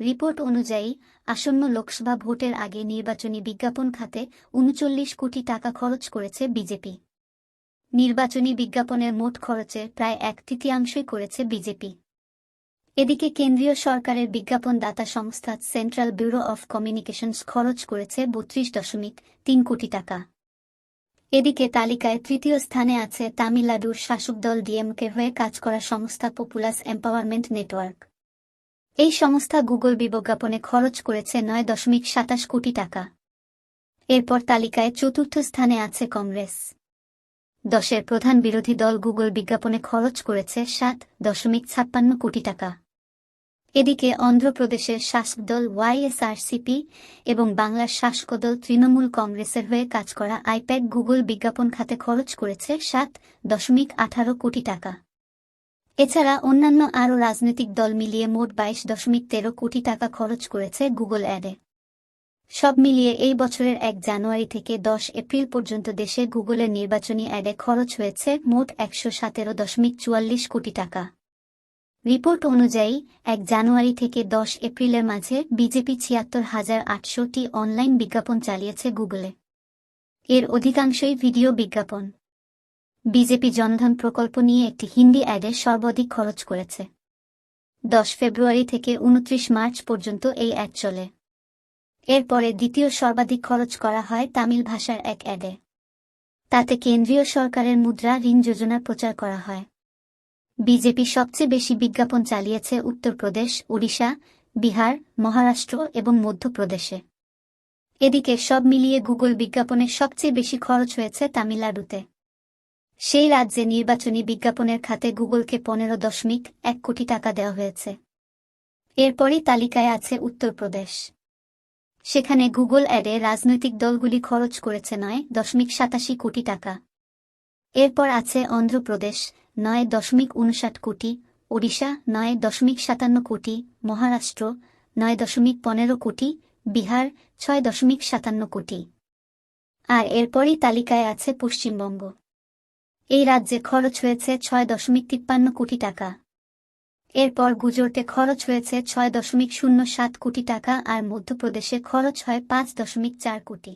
Report অনুযায়ী, আসন্ন লোকসভা ভোটের আগে নির্বাচনী বিজ্ঞাপন খাতে উনচল্লিশ কোটি টাকা খরচ করেছে বিজেপি। নির্বাচনী বিজ্ঞাপনের মোট খরচের প্রায় এক তৃতীয়াংশই করেছে বিজেপি। এদিকে কেন্দ্রীয় সরকারের বিজ্ঞাপনদাতা সংস্থা সেন্ট্রাল ব্যুরো অফ কমিউনিকেশনস খরচ করেছে বত্রিশ দশমিক তিন কোটি টাকা। এদিকে তালিকায় তৃতীয় স্থানে আছে তামিলনাড়ুর শাসক দল ডিএমকে হয়ে কাজ করা সংস্থা পপুলাস এম্পাওয়ারমেন্ট নেটওয়ার্ক। এই সংস্থা গুগল বিজ্ঞাপনে খরচ করেছে নয় দশমিক সাতাশ কোটি টাকা। এরপর তালিকায় চতুর্থ স্থানে আছে কংগ্রেস। দশের প্রধান বিরোধী দল গুগল বিজ্ঞাপনে খরচ করেছে সাত দশমিক ছাপ্পান্ন কোটি টাকা। এদিকে অন্ধ্রপ্রদেশের শাসক দল ওয়াইএসআরসিপি এবং বাংলার শাসক দল তৃণমূল কংগ্রেসের হয়ে কাজ করা আইপ্যাড গুগল বিজ্ঞাপন খাতে খরচ করেছে সাত দশমিক আঠারো কোটি টাকা। এছাড়া অন্যান্য আরও রাজনৈতিক দল মিলিয়ে মোট বাইশ দশমিক তেরো কোটি টাকা খরচ করেছে গুগল অ্যাডে। সব মিলিয়ে এই বছরের এক জানুয়ারি থেকে দশ এপ্রিল পর্যন্ত দেশে গুগলের নির্বাচনী অ্যাডে খরচ হয়েছে মোট একশো সতেরো দশমিক চুয়াল্লিশ কোটি টাকা। রিপোর্ট অনুযায়ী, এক জানুয়ারি থেকে দশ এপ্রিলের মাঝে বিজেপি ছিয়াত্তর হাজার আটশোটি অনলাইন বিজ্ঞাপন চালিয়েছে গুগলে। এর অধিকাংশই ভিডিও বিজ্ঞাপন। বিজেপি জনধন প্রকল্প নিয়ে একটি হিন্দি অ্যাডে সর্বাধিক খরচ করেছে। দশ ফেব্রুয়ারি থেকে উনত্রিশ মার্চ পর্যন্ত এই অ্যাড চলে। এরপরে দ্বিতীয় সর্বাধিক খরচ করা হয় তামিল ভাষার এক অ্যাডে। তাতে কেন্দ্রীয় সরকারের মুদ্রা, ঋণ যোজনা প্রচার করা হয়। বিজেপি সবচেয়ে বেশি বিজ্ঞাপন চালিয়েছে উত্তরপ্রদেশ ওড়িশা বিহার, মহারাষ্ট্র এবং মধ্যপ্রদেশে। এদিকে সব মিলিয়ে গুগল বিজ্ঞাপনে সবচেয়ে বেশি খরচ হয়েছে তামিলনাড়ুতে। সেই রাজ্যে নির্বাচনী বিজ্ঞাপনের খাতে গুগলকে পনেরো দশমিক এক কোটি টাকা দেওয়া হয়েছে। এরপরই তালিকায় আছে উত্তরপ্রদেশ সেখানে গুগল অ্যাডে রাজনৈতিক দলগুলি খরচ করেছে নয় দশমিক সাতাশি কোটি টাকা। এরপর আছে অন্ধ্রপ্রদেশ, নয় দশমিক উনষাট কোটি, ওড়িশা, নয় দশমিক সাতান্ন কোটি, মহারাষ্ট্র, নয় দশমিক পনেরো কোটি, বিহার, ছয় দশমিক সাতান্ন কোটি। আর এরপরই তালিকায় আছে পশ্চিমবঙ্গ। এই রাজ্যে খরচ হয়েছে ছয় দশমিক তিপ্পান্ন কোটি টাকা। এরপর গুজরাটে খরচ হয়েছে ছয় দশমিক শূন্য সাত কোটি টাকা আর মধ্যপ্রদেশে খরচ হয় পাঁচ দশমিক চার কোটি।